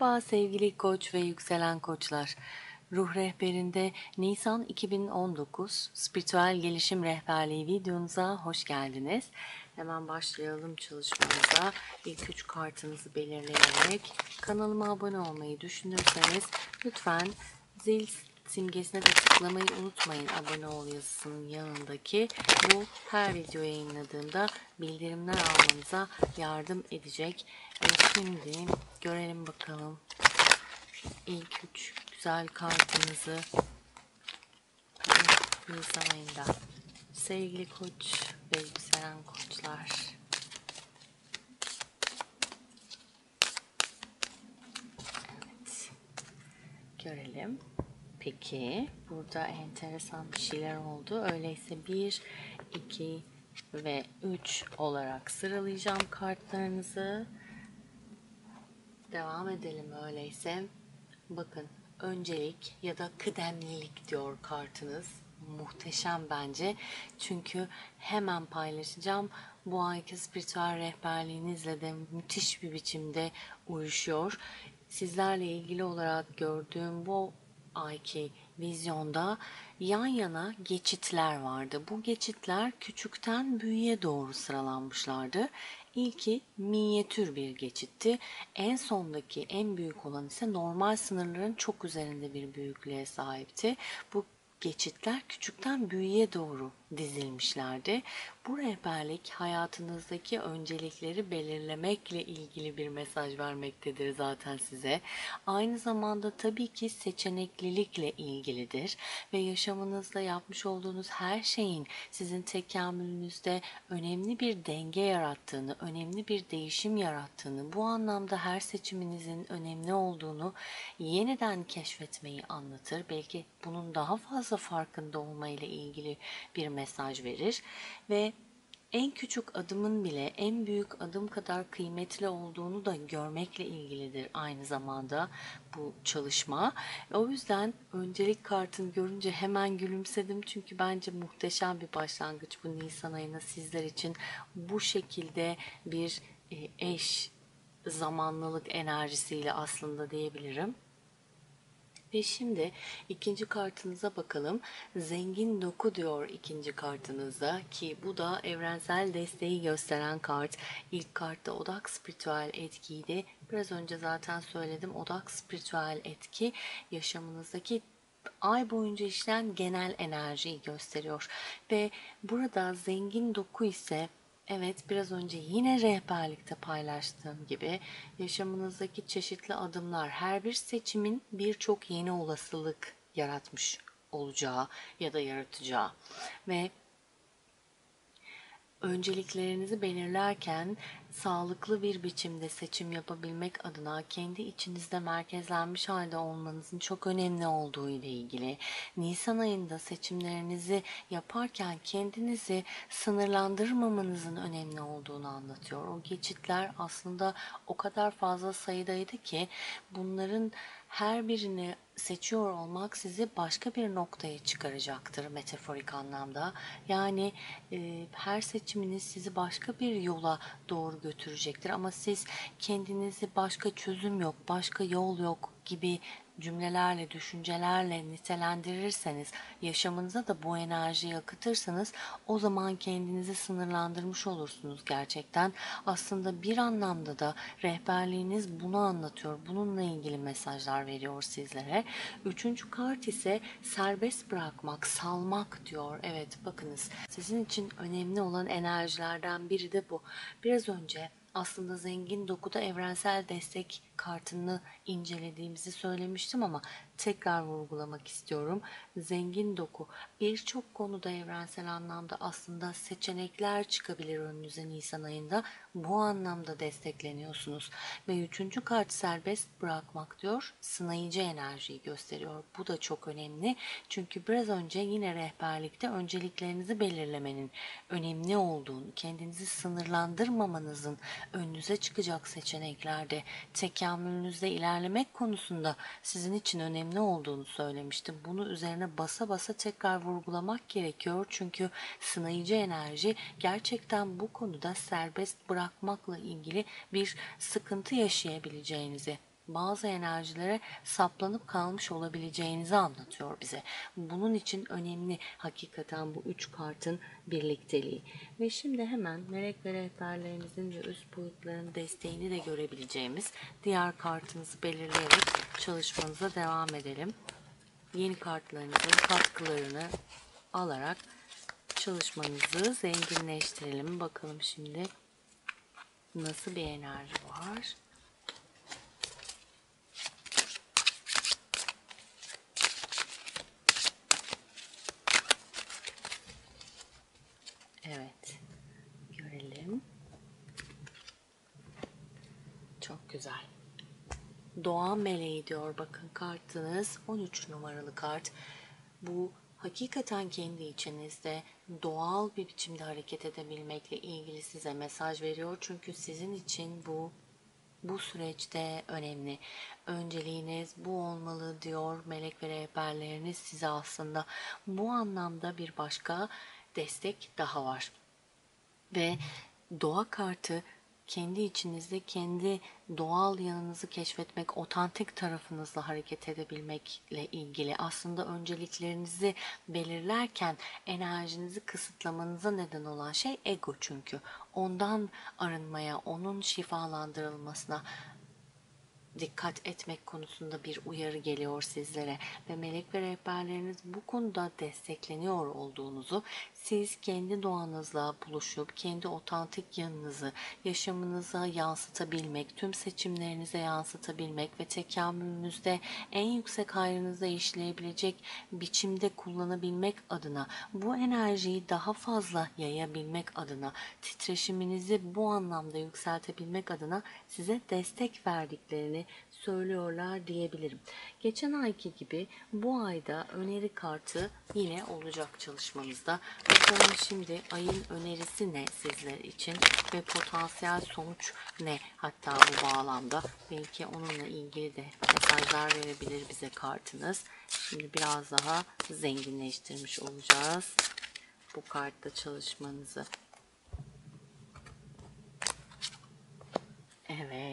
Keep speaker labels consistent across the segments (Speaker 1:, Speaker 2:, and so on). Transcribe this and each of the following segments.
Speaker 1: Merhaba sevgili koç ve yükselen koçlar. Ruh rehberinde Nisan 2019 spiritüel gelişim rehberliği videonuza hoş geldiniz. Hemen başlayalım çalışmamıza. İlk üç kartınızı belirleyerek kanalıma abone olmayı düşünürseniz lütfen zil simgesine de tıklamayı unutmayın abone ol yazısının yanındaki. Bu her video yayınladığımda bildirimler almanıza yardım edecek. Ve şimdi görelim bakalım ilk üç güzel kartınızı Nisan ayında. Sevgili koç ve yükselen koçlar. Evet. Görelim. Peki burada enteresan bir şeyler oldu. Öyleyse 1, 2 ve 3 olarak sıralayacağım kartlarınızı. Devam edelim öyleyse. Bakın öncelik ya da kıdemlilik diyor kartınız. Muhteşem bence. Çünkü hemen paylaşacağım. Bu ayki spiritüel rehberliğinizle de müthiş bir biçimde uyuşuyor. Sizlerle ilgili olarak gördüğüm bu ayki vizyonda yan yana geçitler vardı. Bu geçitler küçükten büyüğe doğru sıralanmışlardı. İlki minyatür bir geçitti. En sondaki en büyük olan ise normal sınırların çok üzerinde bir büyüklüğe sahipti. Bu geçitler küçükten büyüğe doğru dizilmişlerdi. Bu rehberlik hayatınızdaki öncelikleri belirlemekle ilgili bir mesaj vermektedir zaten size. Aynı zamanda tabii ki seçeneklilikle ilgilidir ve yaşamınızda yapmış olduğunuz her şeyin sizin tekamülünüzde önemli bir denge yarattığını, önemli bir değişim yarattığını, bu anlamda her seçiminizin önemli olduğunu yeniden keşfetmeyi anlatır. Belki bunun daha fazla farkında olmayla ilgili bir mesaj verir ve en küçük adımın bile en büyük adım kadar kıymetli olduğunu da görmekle ilgilidir aynı zamanda bu çalışma. O yüzden öncelik kartını görünce hemen gülümsedim çünkü bence muhteşem bir başlangıç bu Nisan ayına sizler için bu şekilde bir e, eş zamanlılık enerjisiyle aslında diyebilirim. Ve şimdi ikinci kartınıza bakalım. Zengin doku diyor ikinci kartınızda ki bu da evrensel desteği gösteren kart. İlk kartta odak spiritüel etkiydi. Biraz önce zaten söyledim. Odak spiritüel etki yaşamınızdaki ay boyunca işleyen genel enerjiyi gösteriyor. Ve burada zengin doku ise Evet, biraz önce yine rehberlikte paylaştığım gibi yaşamınızdaki çeşitli adımlar her bir seçimin birçok yeni olasılık yaratmış olacağı ya da yaratacağı ve önceliklerinizi belirlerken sağlıklı bir biçimde seçim yapabilmek adına kendi içinizde merkezlenmiş halde olmanızın çok önemli olduğu ile ilgili Nisan ayında seçimlerinizi yaparken kendinizi sınırlandırmamanızın önemli olduğunu anlatıyor. O geçitler aslında o kadar fazla sayıdaydı ki bunların her birini seçiyor olmak sizi başka bir noktaya çıkaracaktır metaforik anlamda. Yani e, her seçiminiz sizi başka bir yola doğru götürecektir ama siz kendinizi başka çözüm yok, başka yol yok gibi cümlelerle, düşüncelerle nitelendirirseniz, yaşamınıza da bu enerjiyi akıtırsanız o zaman kendinizi sınırlandırmış olursunuz gerçekten. Aslında bir anlamda da rehberliğiniz bunu anlatıyor. Bununla ilgili mesajlar veriyor sizlere. Üçüncü kart ise serbest bırakmak, salmak diyor. Evet bakınız sizin için önemli olan enerjilerden biri de bu. Biraz önce aslında zengin dokuda evrensel destek kartını incelediğimizi söylemiştim ama tekrar vurgulamak istiyorum. Zengin doku birçok konuda evrensel anlamda aslında seçenekler çıkabilir önünüze Nisan ayında. Bu anlamda destekleniyorsunuz. Ve üçüncü kart serbest bırakmak diyor. Sınayıcı enerjiyi gösteriyor. Bu da çok önemli. Çünkü biraz önce yine rehberlikte önceliklerinizi belirlemenin önemli olduğunu, kendinizi sınırlandırmamanızın önünüze çıkacak seçeneklerde tekamülünüzde ilerlemek konusunda sizin için önemli olduğunu söylemiştim. Bunu üzerine basa basa tekrar vurgulamak gerekiyor. Çünkü sınayıcı enerji gerçekten bu konuda serbest bırakmakla ilgili bir sıkıntı yaşayabileceğinizi bazı enerjilere saplanıp kalmış olabileceğinizi anlatıyor bize. Bunun için önemli hakikaten bu üç kartın birlikteliği. Ve şimdi hemen melek ve rehberlerimizin ve üst boyutların desteğini de görebileceğimiz diğer kartımızı belirleyerek çalışmanıza devam edelim. Yeni kartlarınızın katkılarını alarak çalışmanızı zenginleştirelim. Bakalım şimdi nasıl bir enerji var. Evet. Görelim. Çok güzel. Doğa meleği diyor bakın kartınız 13 numaralı kart. Bu hakikaten kendi içinizde doğal bir biçimde hareket edebilmekle ilgili size mesaj veriyor. Çünkü sizin için bu bu süreçte önemli. Önceliğiniz bu olmalı diyor melek ve rehberleriniz size aslında. Bu anlamda bir başka destek daha var. Ve doğa kartı kendi içinizde kendi doğal yanınızı keşfetmek, otantik tarafınızla hareket edebilmekle ilgili aslında önceliklerinizi belirlerken enerjinizi kısıtlamanıza neden olan şey ego çünkü. Ondan arınmaya, onun şifalandırılmasına dikkat etmek konusunda bir uyarı geliyor sizlere ve melek ve rehberleriniz bu konuda destekleniyor olduğunuzu siz kendi doğanızla buluşup kendi otantik yanınızı yaşamınıza yansıtabilmek, tüm seçimlerinize yansıtabilmek ve tekamülünüzde en yüksek hayrınıza işleyebilecek biçimde kullanabilmek adına bu enerjiyi daha fazla yayabilmek adına titreşiminizi bu anlamda yükseltebilmek adına size destek verdiklerini söylüyorlar diyebilirim. Geçen ayki gibi bu ayda öneri kartı yine olacak çalışmamızda. Bakalım şimdi ayın önerisi ne sizler için ve potansiyel sonuç ne hatta bu bağlamda. Belki onunla ilgili de mesajlar verebilir bize kartınız. Şimdi biraz daha zenginleştirmiş olacağız bu kartta çalışmanızı.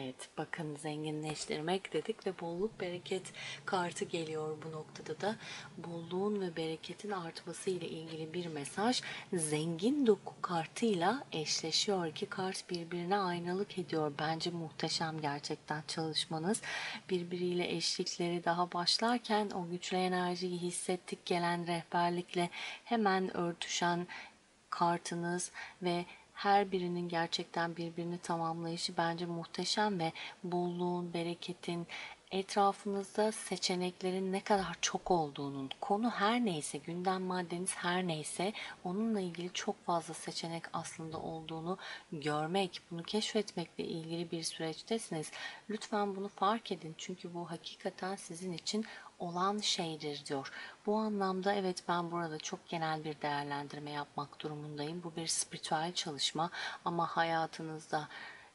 Speaker 1: Evet, bakın zenginleştirmek dedik ve bolluk bereket kartı geliyor bu noktada da. Bolluğun ve bereketin artması ile ilgili bir mesaj zengin doku kartıyla eşleşiyor. İki kart birbirine aynalık ediyor. Bence muhteşem gerçekten çalışmanız. Birbiriyle eşlikleri daha başlarken o güçlü enerjiyi hissettik gelen rehberlikle hemen örtüşen kartınız ve her birinin gerçekten birbirini tamamlayışı bence muhteşem ve bolluğun, bereketin, etrafınızda seçeneklerin ne kadar çok olduğunun, konu her neyse, gündem maddeniz her neyse onunla ilgili çok fazla seçenek aslında olduğunu görmek, bunu keşfetmekle ilgili bir süreçtesiniz. Lütfen bunu fark edin çünkü bu hakikaten sizin için olan şeydir diyor. Bu anlamda evet ben burada çok genel bir değerlendirme yapmak durumundayım. Bu bir spiritüel çalışma ama hayatınızda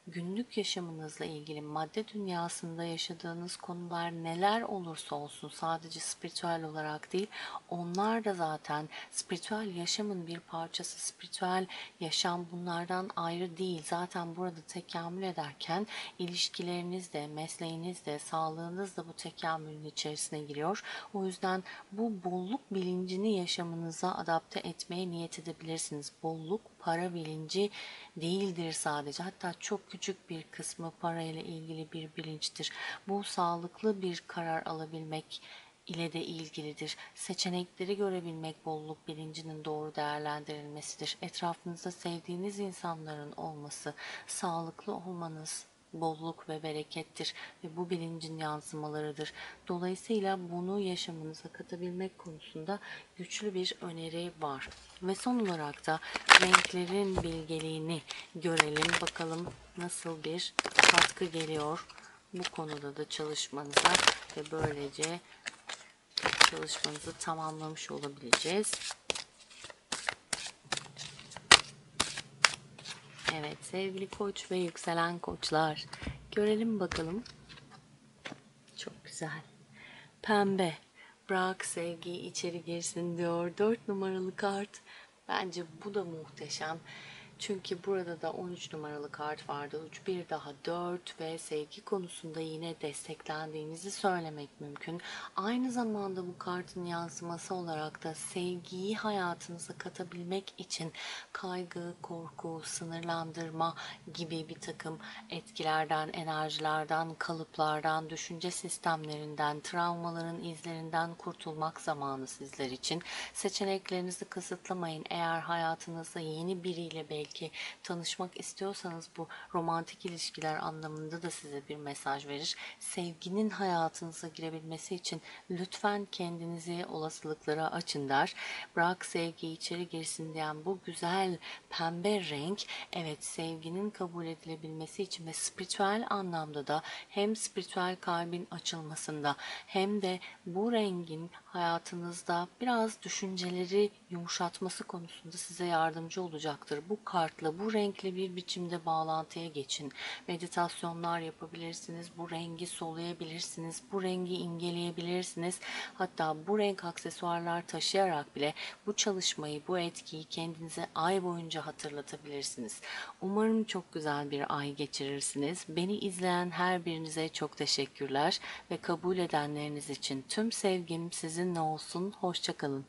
Speaker 1: günlük yaşamınızla ilgili madde dünyasında yaşadığınız konular neler olursa olsun sadece spiritüel olarak değil onlar da zaten spiritüel yaşamın bir parçası. Spiritüel yaşam bunlardan ayrı değil. Zaten burada tekamül ederken ilişkileriniz de mesleğiniz de sağlığınız da bu tekamülün içerisine giriyor. O yüzden bu bolluk bilincini yaşamınıza adapte etmeye niyet edebilirsiniz. Bolluk para bilinci değildir sadece. Hatta çok küçük bir kısmı parayla ilgili bir bilinçtir. Bu sağlıklı bir karar alabilmek ile de ilgilidir. Seçenekleri görebilmek bolluk bilincinin doğru değerlendirilmesidir. Etrafınızda sevdiğiniz insanların olması, sağlıklı olmanız, bolluk ve berekettir ve bu bilincin yansımalarıdır. Dolayısıyla bunu yaşamınıza katabilmek konusunda güçlü bir öneri var. Ve son olarak da renklerin bilgeliğini görelim. Bakalım nasıl bir katkı geliyor bu konuda da çalışmanıza ve böylece çalışmanızı tamamlamış olabileceğiz. Evet sevgili koç ve yükselen koçlar. Görelim bakalım. Çok güzel. Pembe. Bırak sevgi içeri girsin diyor. Dört numaralı kart. Bence bu da muhteşem. Çünkü burada da 13 numaralı kart vardı. Uç bir daha 4 ve sevgi konusunda yine desteklendiğinizi söylemek mümkün. Aynı zamanda bu kartın yansıması olarak da sevgiyi hayatınıza katabilmek için kaygı, korku, sınırlandırma gibi bir takım etkilerden, enerjilerden, kalıplardan, düşünce sistemlerinden, travmaların izlerinden kurtulmak zamanı sizler için. Seçeneklerinizi kısıtlamayın. Eğer hayatınızda yeni biriyle belki tanışmak istiyorsanız bu romantik ilişkiler anlamında da size bir mesaj verir. Sevginin hayatınıza girebilmesi için lütfen kendinizi olasılıklara açın der. Bırak sevgi içeri girsin diyen bu güzel pembe renk evet sevginin kabul edilebilmesi için ve spiritüel anlamda da hem spiritüel kalbin açılmasında hem de bu rengin hayatınızda biraz düşünceleri yumuşatması konusunda size yardımcı olacaktır. Bu kartla, bu renkle bir biçimde bağlantıya geçin. Meditasyonlar yapabilirsiniz, bu rengi soluyabilirsiniz, bu rengi imgeleyebilirsiniz. Hatta bu renk aksesuarlar taşıyarak bile bu çalışmayı, bu etkiyi kendinize ay boyunca hatırlatabilirsiniz. Umarım çok güzel bir ay geçirirsiniz. Beni izleyen her birinize çok teşekkürler ve kabul edenleriniz için tüm sevgim sizinle olsun. Hoşçakalın.